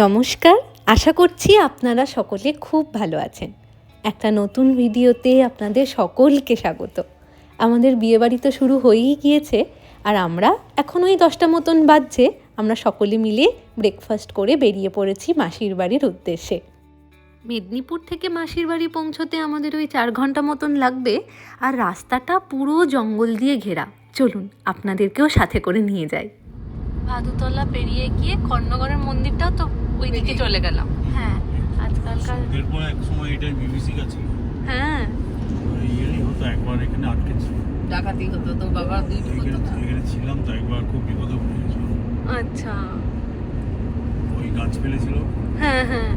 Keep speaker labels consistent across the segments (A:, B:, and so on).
A: নমস্কার, আশা করছি আপনারা সকলে খুব ভালো আছেন। একটা নতুন ভিডিওতে আপনাদের সকলকে স্বাগত। আমাদের বিয়েবাড়ি তো শুরু হয়েই গিয়েছে, আর আমরা এখন ওই দশটা মতন বাজছে, আমরা সকলে মিলে ব্রেকফাস্ট করে বেরিয়ে পড়েছি মাসির বাড়ির উদ্দেশ্যে। মেদিনীপুর থেকে মাসির বাড়ি পৌঁছতে আমাদের ওই চার ঘণ্টা মতন লাগবে, আর রাস্তাটা পুরো জঙ্গল দিয়ে ঘেরা। চলুন, আপনাদেরকেও সাথে করে নিয়ে ভাদুতলা পেরিয়ে গিয়ে কর্ণগড়ের মন্দিরটাও তো ওই দিকে চলে গেলাম। হ্যাঁ আজকালকার
B: এরপর এক সময় এটাই বিবিসি কাছে
A: হ্যাঁ।
B: ইয়েরই হতো একবার এখানে আটকে ছিল।
C: ডাকাতি হতো তোর বাবা দুইটি
B: এখানে ছিলাম তো একবার খুব বিপদে
A: আচ্ছা।
B: ওই গাছ ফেলেছিল।
A: হ্যাঁ হ্যাঁ।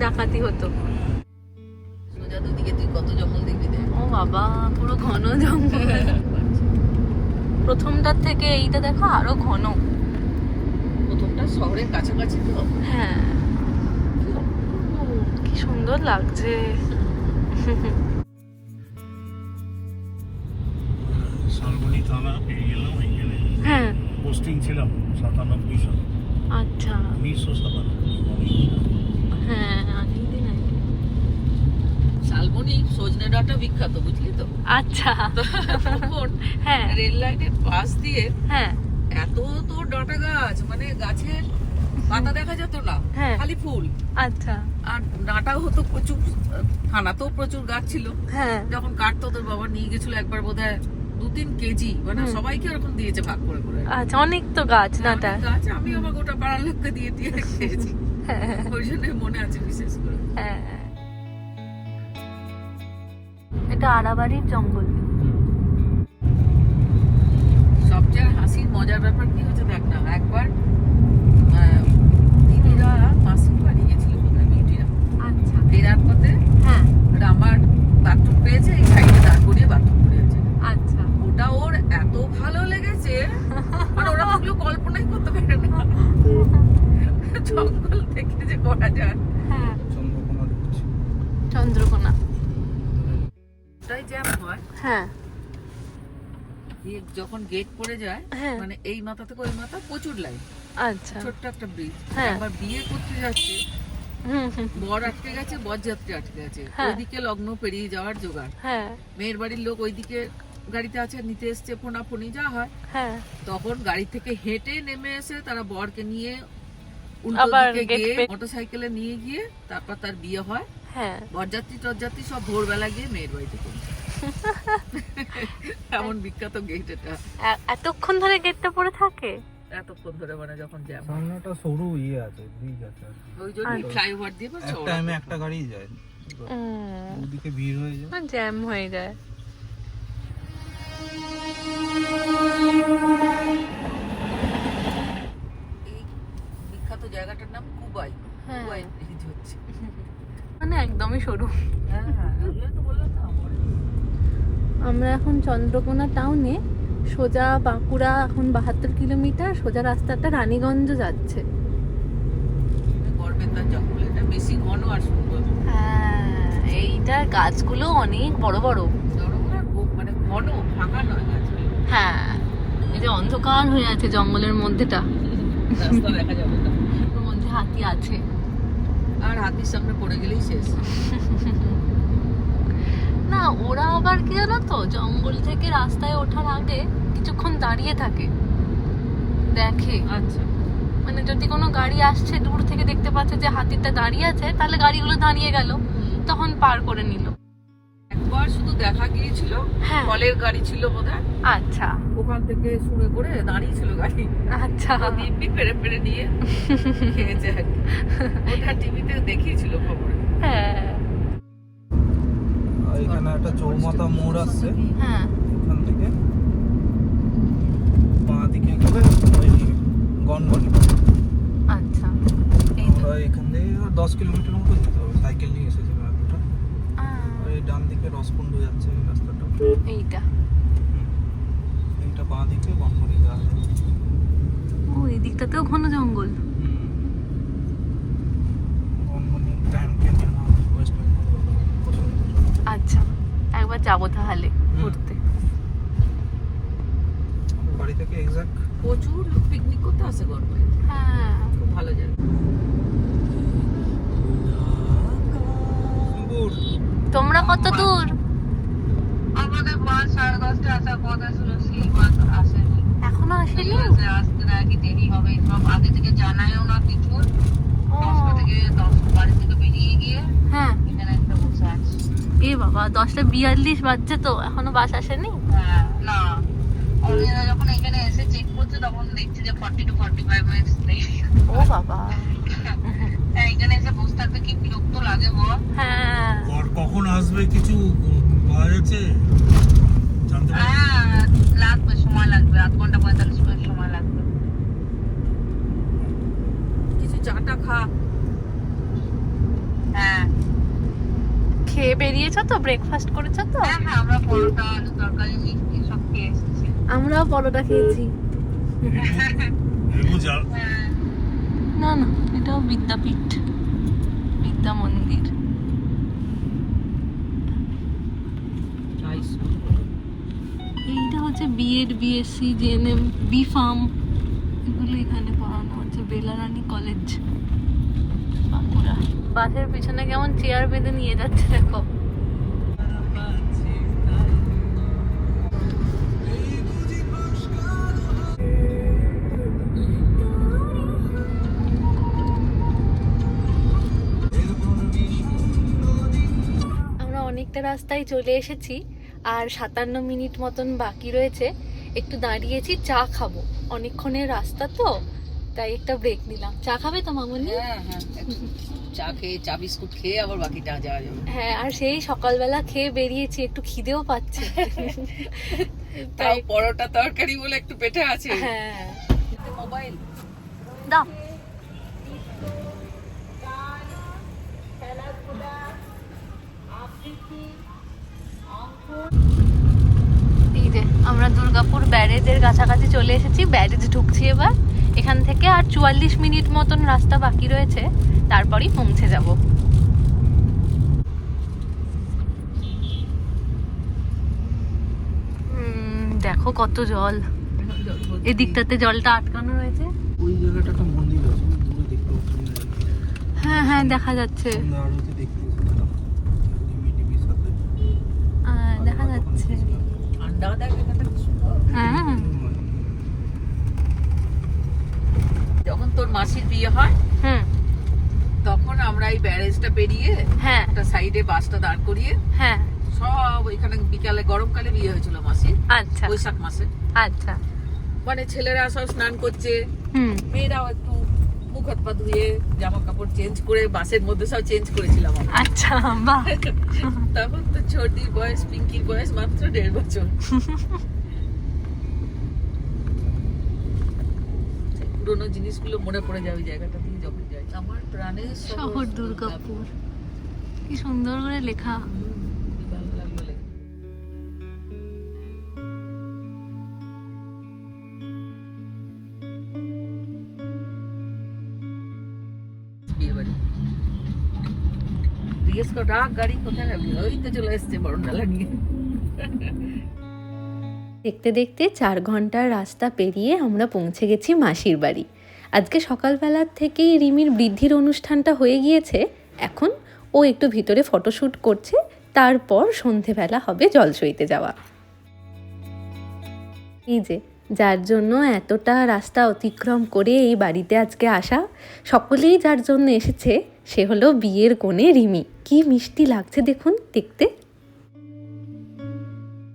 A: ডাকাতি হতো।
C: সোজা দুদিকে তুই কত জঙ্গল দেখবি দেখ।
A: ও বাবা পুরো ঘন জঙ্গল। প্রথমটার থেকে এইটা দেখো আরও ঘন।
C: প্রথমটা শহরের কাছাকাছি তো।
A: হ্যাঁ। ও, কি সুন্দর লাগছে।
B: শালবনি থানা পেরিয়ে গেলাম এইখানে
A: হ্যাঁ।
B: পোস্টিং ছিলাম সাতানব্বই সাল।
A: আচ্ছা।
B: উনিশশো সাতানব্বই।
A: হ্যাঁ।
C: সজনে ডাটা বিখ্যাত বুঝলি তো?
A: আচ্ছা। হ্যাঁ।
C: রেল লাইনের পাশ দিয়ে
A: হ্যাঁ।
C: এত তোর ডাটা গাছ মানে গাছের পাতা দেখা যেত না
A: হ্যাঁ।
C: খালি ফুল।
A: আচ্ছা।
C: আর ডাঁটাও হতো প্রচুর থানাতেও প্রচুর গাছ ছিল।
A: হ্যাঁ।
C: যখন কাটতো তোর বাবা নিয়ে গেছিল একবার বোধহয় দু তিন কেজি মানে সবাইকে ওরকম দিয়েছে ভাগ করে করে।
A: আচ্ছা অনেক তো গাছ নাটা
C: গাছ আমি আমার গোটা পাড়ার লোককে দিয়ে দিয়ে খেয়েছি।
A: হ্যাঁ।
C: ওই জন্য মনে আছে বিশেষ করে।
A: হ্যাঁ। এটা আড়াবাড়ির জঙ্গল।
C: সবচেয়ে হাসির মজার ব্যাপার কি হচ্ছে দেখ না একবার দিদিরা মাসির বাড়ি গেছিল বোধহয় বিউটিরা
A: আচ্ছা। হ্যাঁ।
C: আর আমার বাথরুম পেয়েছে এই সাইডে দাঁড় করিয়ে বাথরুম
A: আচ্ছা।
C: ওটা ওর এত ভালো লেগেছে মানে ওরা ওগুলো কল্পনাই করতে পারে না। জঙ্গল থেকে যে করা যায়।
A: হ্যাঁ।
B: চন্দ্রকোনা
A: চন্দ্রকোনা।
C: জ্যাম হয়
A: হ্যাঁ।
C: যখন গেট পড়ে যায়
A: হ্যাঁ।
C: মানে এই মাথা থেকে ওই মাথা প্রচুর লাইন
A: আচ্ছা।
C: ছোট্ট একটা ব্রিজ
A: হ্যাঁ।
C: আবার বিয়ে করতে যাচ্ছে বর আটকে গেছে বরযাত্রী আটকে গেছে। ওইদিকে লগ্ন পেরিয়ে যাওয়ার জোগাড়। মেয়ের বাড়ির লোক ওইদিকে গাড়িতে আছে নিতে এসছে ফোনাফোনি যা হয়।
A: হ্যাঁ।
C: তখন গাড়ি থেকে হেঁটে নেমে এসে তারা বরকে নিয়ে মোটরসাইকেলে নিয়ে গিয়ে তারপর তার বিয়ে হয়।
A: হ্যাঁ।
C: বরযাত্রী টরযাত্রী সব ভোরবেলা গিয়ে মেয়ের বাড়িতে পৌঁছে এমন বিখ্যাত গেট এটা।
A: এতক্ষণ ধরে গেটটা পড়ে থাকে?
C: এতক্ষণ ধরে মানে যখন জ্যাম
B: সামনে একটা সরু ইয়ে আছে ব্রিজ আছে
C: ওই জন্য
A: আচ্ছা।
C: ফ্লাইওভার দিয়ে বা
B: এক
C: চওড়া
B: টাইমে একটা গাড়ি যায়। ওদিকে ভিড় হয়ে যায়।
A: জ্যাম হয়ে যায়।
C: বিখ্যাত জায়গাটার নাম কুবাই।
A: হ্যাঁ।
C: কুবাই ব্রিজ হচ্ছে।
A: মানে একদমই সরু।
C: হ্যাঁ হ্যাঁ তো বললাম আমার
A: এখন চন্দ্রকোনা টাউনে সোজা বাঁকুড়া এখন বাহাত্তর কিলোমিটার সোজা রাস্তাটা রানীগঞ্জ যাচ্ছে।
C: বেশি ঘন আর সুন্দর।
A: হ্যাঁ এইটার গাছগুলো অনেক বড় বড়।
C: মানে ঘন ফাঁকা নয়
A: হ্যাঁ এই যে অন্ধকার হয়ে আছে জঙ্গলের মধ্যেটা।
C: দেখা যাবে
A: মধ্যে হাতি আছে।
C: আর হাতির সামনে পড়ে গেলেই শেষ।
A: না ওরা আবার কি জানো তো জঙ্গল থেকে রাস্তায় ওঠার আগে কিছুক্ষণ দাঁড়িয়ে থাকে দেখে।
C: আচ্ছা।
A: মানে যদি কোনো গাড়ি আসছে দূর থেকে দেখতে পাচ্ছে যে হাতিটা দাঁড়িয়ে আছে তাহলে গাড়িগুলো দাঁড়িয়ে গেল তখন পার করে নিল।
C: একবার শুধু দেখা গিয়েছিল
A: হ্যাঁ।
C: ফলের গাড়ি ছিল বোধহয়।
A: আচ্ছা।
C: ওখান থেকে শুনে করে দাঁড়িয়ে ছিল গাড়ি।
A: আচ্ছা।
C: দিব্যি পেরে পেরে নিয়ে খেয়েছে ওটা টিভিতে দেখিয়েছিল খবরে।
A: হ্যাঁ।
B: একটা চৌমাথা মোড় আসছে
A: হ্যাঁ।
B: এখান থেকে। বাঁ দিকে গেলে ওই গনগনি।
A: আচ্ছা।
B: আমরা এখান থেকে দশ কিলোমিটার মতো যেতে হবে সাইকেল নিয়ে এসেছিলাম আর এই ডান দিকে রসকুণ্ড যাচ্ছে এই রাস্তাটা।
A: এইটা।
B: এইটা বাঁ দিকে গনগনি যাওয়া
A: ও এই দিকটাতেও ঘন জঙ্গল। আচ্ছা। আবার যাব তাহলে ঘুরতে।
B: বাড়ি
C: পিকনিক করতে আসে গরমে
A: হ্যাঁ।
C: ভালো
D: তোমরা কত দূর?
C: আমাদের মা সাড়ে দশটা আসার কথা এখনও আসেনি? আসতে নাকি দেরি হবে? সব আগে থেকে জানায়ও না কিছু। দশটা থেকে দশ বাড়ি থেকে বেরিয়ে গিয়ে
D: হ্যাঁ। এ বাবা দশটা বিয়াল্লিশ বাজছে তো এখনও বাস আসেনি?
C: হ্যাঁ, না। যখন এখানে এসে চেক করছে তখন দেখছি যে forty two forty five minutes নেই
D: ও বাবা।
C: হ্যাঁ, এখানে এসে বসে থাকতে কি বিরক্ত লাগে বল?
D: হ্যাঁ।
B: কখন আসবে কিছু পাওয়া যাচ্ছে?
C: হ্যাঁ লাগবে সময় লাগবে আধ ঘণ্টা পঁয়তাল্লিশ মিনিট সময় লাগবে। কিছু চাটা খা।
D: খেয়ে বেরিয়েছো তো? ব্রেকফাস্ট করেছ তো?
C: হ্যাঁ হ্যাঁ আমরা পরোটা তরকারি মিষ্টি সব খেয়ে এসেছি।
D: আমরাও পরোটা খেয়েছি।
C: হ্যাঁ।
D: না না এটাও বিদ্যাপীঠ বিদ্যা মন্দির। এইটা হচ্ছে B Ed BSc JNM B pharm এগুলো এখানে পড়ানো হচ্ছে। বেলারানী কলেজ। বাসের পিছনে কেমন চেয়ার বেঁধে নিয়ে যাচ্ছে দেখো। আমরা অনেকটা রাস্তায় চলে এসেছি আর সাতান্ন মিনিট মতন বাকি রয়েছে। একটু দাঁড়িয়েছি, চা খাব। অনেকক্ষণের রাস্তা তো, তাই একটা ব্রেক নিলাম। চা খাবে তো মামনি?
C: হ্যাঁ হ্যাঁ। চা খেয়ে চা বিস্কুট খেয়ে আবার বাকিটা যাওয়া যাবে।
D: হ্যাঁ আর সেই সকালবেলা খেয়ে বেরিয়েছি একটু খিদেও পাচ্ছে।
C: তাও পরোটা তরকারি বলে একটু পেটে আছে?
D: হ্যাঁ।
C: মোবাইল
D: দাও। আমরা দুর্গাপুর ব্যারেজের কাছাকাছি চলে এসেছি ব্যারেজ ঢুকছি এবার। এখান থেকে আর চুয়াল্লিশ মিনিট মতন রাস্তা বাকি রয়েছে। তারপরই পৌঁছে যাব। হুম, দেখো কত জল। এদিকটাতে জলটা আটকানো রয়েছে।
B: ওই জায়গাটা একটা মন্দির আছে দূরে দেখতে পাচ্ছি
D: হ্যাঁ হ্যাঁ দেখা যাচ্ছে। দেখা যাচ্ছে। হ্যাঁ।
C: যখন তোর মাসির বিয়ে হয় আমরা এই ব্যারেজটা পেরিয়ে
D: হ্যাঁ।
C: একটা সাইডে বাসটা দাঁড় করিয়ে
D: হ্যাঁ।
C: সব এখানে বিকালে গরমকালে বিয়ে হয়েছিল মাসির
D: আচ্ছা।
C: বৈশাখ মাসে।
D: আচ্ছা।
C: মানে ছেলেরা সব স্নান করছে মেয়েরাও একটু মুখ হাত পা ধুয়ে জামা কাপড় চেঞ্জ করে বাসের মধ্যে সব চেঞ্জ করেছিলাম
D: আচ্ছা বাহ।
C: তখন তো ছোটির বয়স পিঙ্কির বয়স মাত্র দেড় বছর। পুরোনো জিনিসগুলো মনে পড়ে যাবে জায়গাটা দিয়ে যখন যাই। আমার
D: শহর দুর্গাপুর। কি সুন্দর করে লেখা।
C: জিজ্ঞেস কর ডাক গাড়ি কোথায় ওই তো চলে এসছে বরণডালা নিয়ে।
D: দেখতে দেখতে চার ঘণ্টার রাস্তা পেরিয়ে আমরা পৌঁছে গেছি মাসির বাড়ি। আজকে সকালবেলার থেকেই রিমির বৃদ্ধির অনুষ্ঠানটা হয়ে গিয়েছে। এখন ও একটু ভিতরে ফটোশ্যুট করছে, তারপর সন্ধেবেলা হবে জলসইতে যাওয়া। এই যে, যার জন্য এতটা রাস্তা অতিক্রম করে এই বাড়িতে আজকে আসা, সকলেই যার জন্য এসেছে, সে হলো বিয়ের কোণে রিমি। কি মিষ্টি লাগছে দেখুন, দেখতে।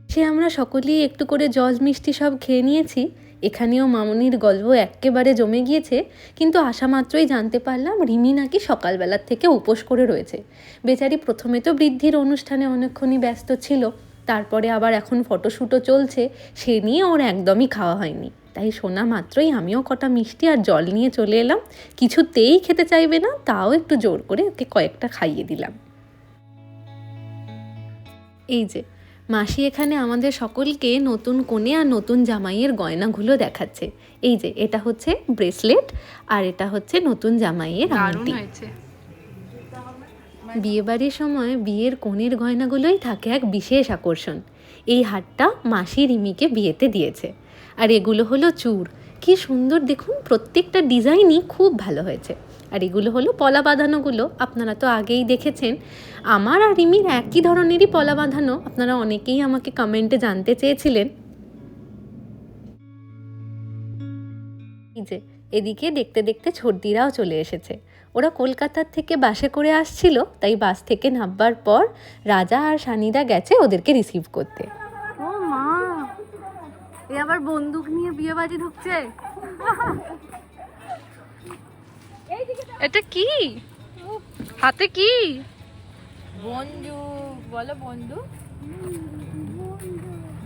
D: সে আমরা সকলেই একটু করে জল মিষ্টি সব খেয়ে নিয়েছি এখানেও মামনির গল্প একেবারে জমে গিয়েছে, কিন্তু আসা মাত্রই জানতে পারলাম রিমি নাকি সকালবেলার থেকে উপোস করে রয়েছে। বেচারি প্রথমে তো বৃদ্ধির অনুষ্ঠানে অনেকক্ষণই ব্যস্ত ছিল, তারপরে আবার এখন ফটোশ্যুটও চলছে, সে নিয়ে ওর একদমই খাওয়া হয়নি। তাই শোনা মাত্রই আমিও কটা মিষ্টি আর জল নিয়ে চলে এলাম, কিছুতেই খেতে চাইবে না, তাও একটু জোর করে ওকে কয়েকটা খাইয়ে দিলাম। এই যে মাসি এখানে আমাদের সকলকে নতুন কোণে আর নতুন জামাইয়ের গয়নাগুলো দেখাচ্ছে। এই যে এটা হচ্ছে ব্রেসলেট আর এটা হচ্ছে নতুন জামাইয়ের আংটি। বিয়েবাড়ির সময় বিয়ের কোণের গয়নাগুলোই থাকে এক বিশেষ আকর্ষণ। এই হারটা মাসি রিমিকে বিয়েতে দিয়েছে। আর এগুলো হলো চূড় কি সুন্দর দেখুন প্রত্যেকটা ডিজাইনই খুব ভালো হয়েছে। আর এগুলো হলো পলা বাঁধানোগুলো। আপনারা তো আগেই দেখেছেন। আমার আর রিমির একই ধরনেরই পলা বাঁধানো। আপনারা অনেকেই আমাকে কমেন্টে জানতে চেয়েছিলেন। যে, এদিকে দেখতে দেখতে ছর্দিরাও চলে এসেছে। ওরা কলকাতার থেকে বাসে করে আসছিল, তাই বাস থেকে নামবার পর রাজা আর সানিদা গেছে ওদেরকে রিসিভ করতে। ও মা, এ আবার বন্দুক নিয়ে বিয়ে বাড়ি ঢুকছে? এটা কি? হাতে কি?
C: বন্ধু বলো বন্ধু।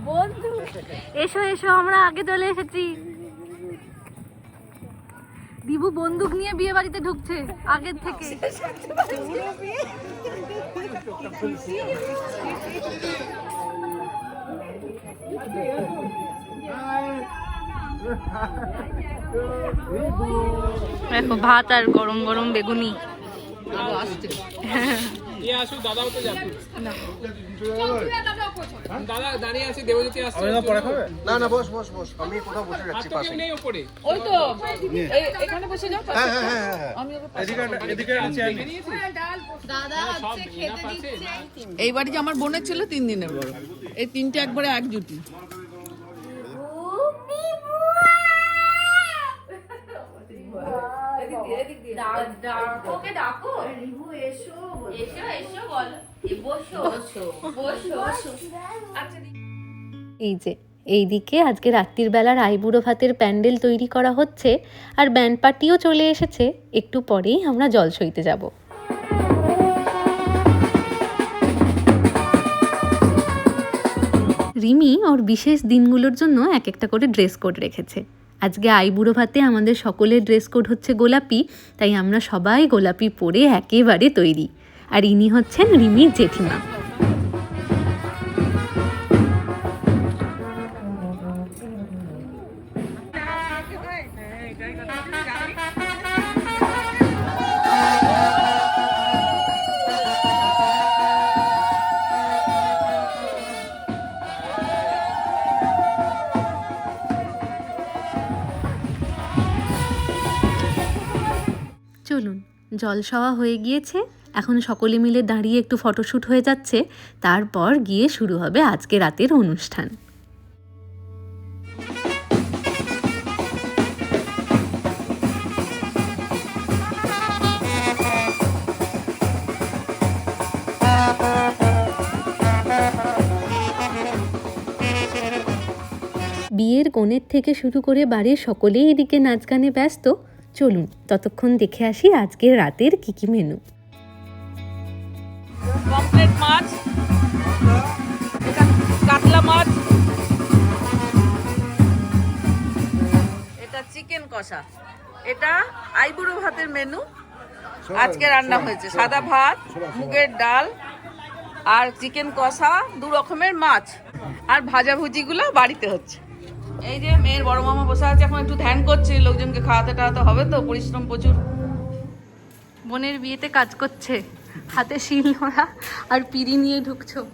D: বন্ধু। এসো এসো আমরা আগে চলে এসেছি। দিবু বন্দুক নিয়ে বিয়ে বাড়িতে ঢুকছে আগের থেকে। দেখো ভাত আর গরম গরম বেগুনি।
E: না। না বস বস বস আমি কোথাও বসে যাচ্ছি পাশে
C: ওই তো এই- এখানে বসে যাও
E: হ্যাঁ হ্যাঁ হ্যাঁ
C: এই বাড়ি যে আমার বোনের ছিল তিন দিনের বড়। এই তিনটে একবারে এক জুটি
D: এই যে এইদিকে আজকে রাত্রির বেলার আইবুড়ো ভাতের প্যান্ডেল তৈরি করা হচ্ছে আর ব্যান্ড পার্টিও চলে এসেছে। একটু পরেই আমরা জল সইতে যাব। রিমি ওর বিশেষ দিনগুলোর জন্য এক একটা করে ড্রেস কোড রেখেছে। আজকে আইবুড়ো ভাতে আমাদের সকলের ড্রেস কোড হচ্ছে গোলাপি, তাই আমরা সবাই গোলাপি পরে একেবারে তৈরি। আর ইনি হচ্ছেন রিমির জেঠিমা। চলুন, জল সওয়া হয়ে গিয়েছে। এখন সকলে মিলে দাঁড়িয়ে একটু ফটোশ্যুট হয়ে যাচ্ছে। তারপর গিয়ে শুরু হবে আজকে রাতের অনুষ্ঠান। বিয়ের কোণের থেকে শুরু করে বাড়ির সকলেই এদিকে নাচ গানে ব্যস্ত। চলুন ততক্ষণ দেখে আসি আজকের রাতের কি কি মেনু
C: পমফ্রেট মাছ এটা কাতলা মাছ এটা চিকেন কষা। এটা আইবুড়ো ভাতের মেনু আজকে রান্না হয়েছে সাদা ভাত মুগের ডাল আর চিকেন কষা দু রকমের মাছ। আর ভাজাভুজিগুলো বাড়িতে হচ্ছে। এই যে মেয়ের বড় মামা বসে আছে, এখন একটু ধ্যান করছে, লোকজনকে খাওয়াতে টাওয়াতে হবে তো, পরিশ্রম প্রচুর।
D: বোনের বিয়েতে কাজ করছে। হাতে শিল নোড়া আর পিড়ি নিয়ে ঢুকছো।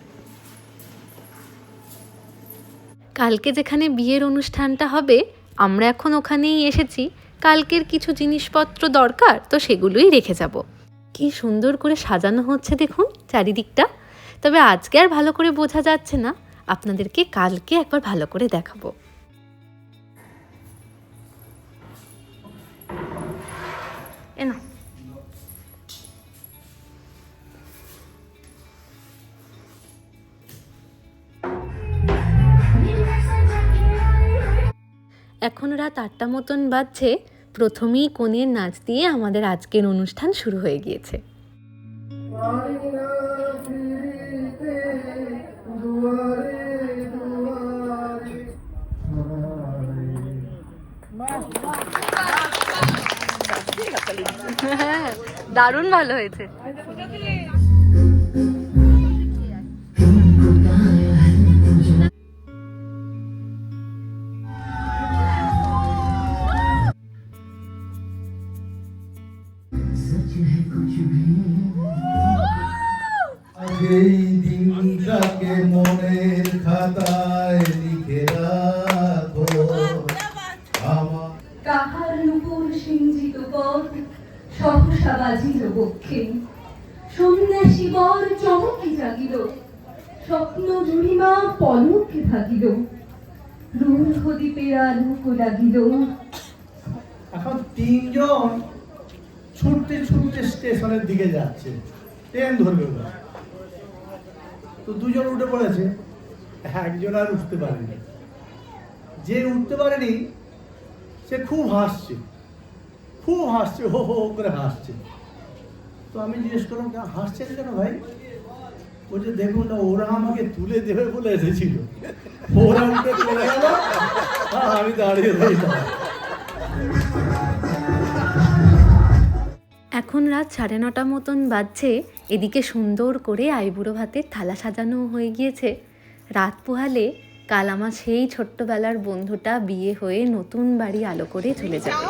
D: কালকে যেখানে বিয়ের অনুষ্ঠানটা হবে, আমরা এখন ওখানেই এসেছি। কালকের কিছু জিনিসপত্র দরকার, তো সেগুলোই রেখে যাব। কি সুন্দর করে সাজানো হচ্ছে দেখুন চারিদিকটা। তবে আজকে আর ভালো করে বোঝা যাচ্ছে না। আপনাদেরকে কালকে একবার ভালো করে দেখাবো। এখন রাত আটটা মতন বাজছে, প্রথমেই কনের নাচ দিয়ে আমাদের আজকের অনুষ্ঠান শুরু হয়ে গিয়েছে। দারুণ ভালো হয়েছে।
F: এই দিনটাকে মনের খাতায় লিখে রাখো। আমার
A: কাহার নুপুর সিঞ্চিত পথ সহস বাজিল বক্ষে। সন্ন্যাসী বর চমকে জাগিল স্বপ্ন জুড়িমা পলকে ভাগিল। রূঢ় দ্বীপের আলোক লাগিল।
F: এখন তিনজন ছুটতে ছুটতে স্টেশনের দিকে যাচ্ছে। ট্রেন ধরবে ওরা। তো দুজন উঠে পড়েছে। একজন আর উঠতে পারেনি। যে উঠতে পারেনি, সে খুব হাসছে। খুব হাসছে, হো হো করে হাসছে। তো আমি জিজ্ঞেস করলাম, "কেন হাসছেন কেন ভাই? বলছে দেখুন না, ওরা আমাকে তুলে দেবে বলে এসেছিল। ওরা উঠে চলে গেল। আমি দাঁড়িয়ে
D: এখন রাত সাড়ে নটা মতন বাজছে এদিকে সুন্দর করে আইবুড়ো ভাতের থালা সাজানো হয়ে গিয়েছে। রাত পোহালে কাল আমার সেই ছোট্টবেলার বন্ধুটা বিয়ে হয়ে নতুন বাড়ি আলো করে চলে যাবে।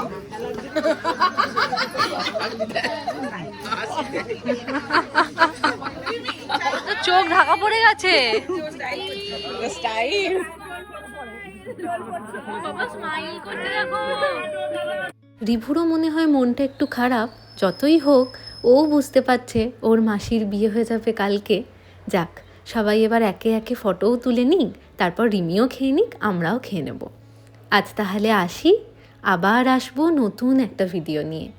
C: চোখ ঢাকা পড়ে গেছে।
D: রিভুরও মনে হয় মনটা একটু খারাপ, যতই হোক, ও বুঝতে পারছে ওর মাসির বিয়ে হয়ে যাবে কালকে। যাক, সবাই এবার একে একে ফটোও তুলে নিক, তারপর রিমিও খেয়ে নিক, আমরাও খেয়ে নেব। আজ তাহলে আসি, আবার আসব নতুন একটা ভিডিও নিয়ে।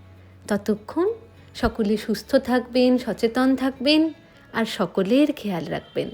D: ততক্ষণ সকলে সুস্থ থাকবেন, সচেতন থাকবেন, আর সকলের খেয়াল রাখবেন।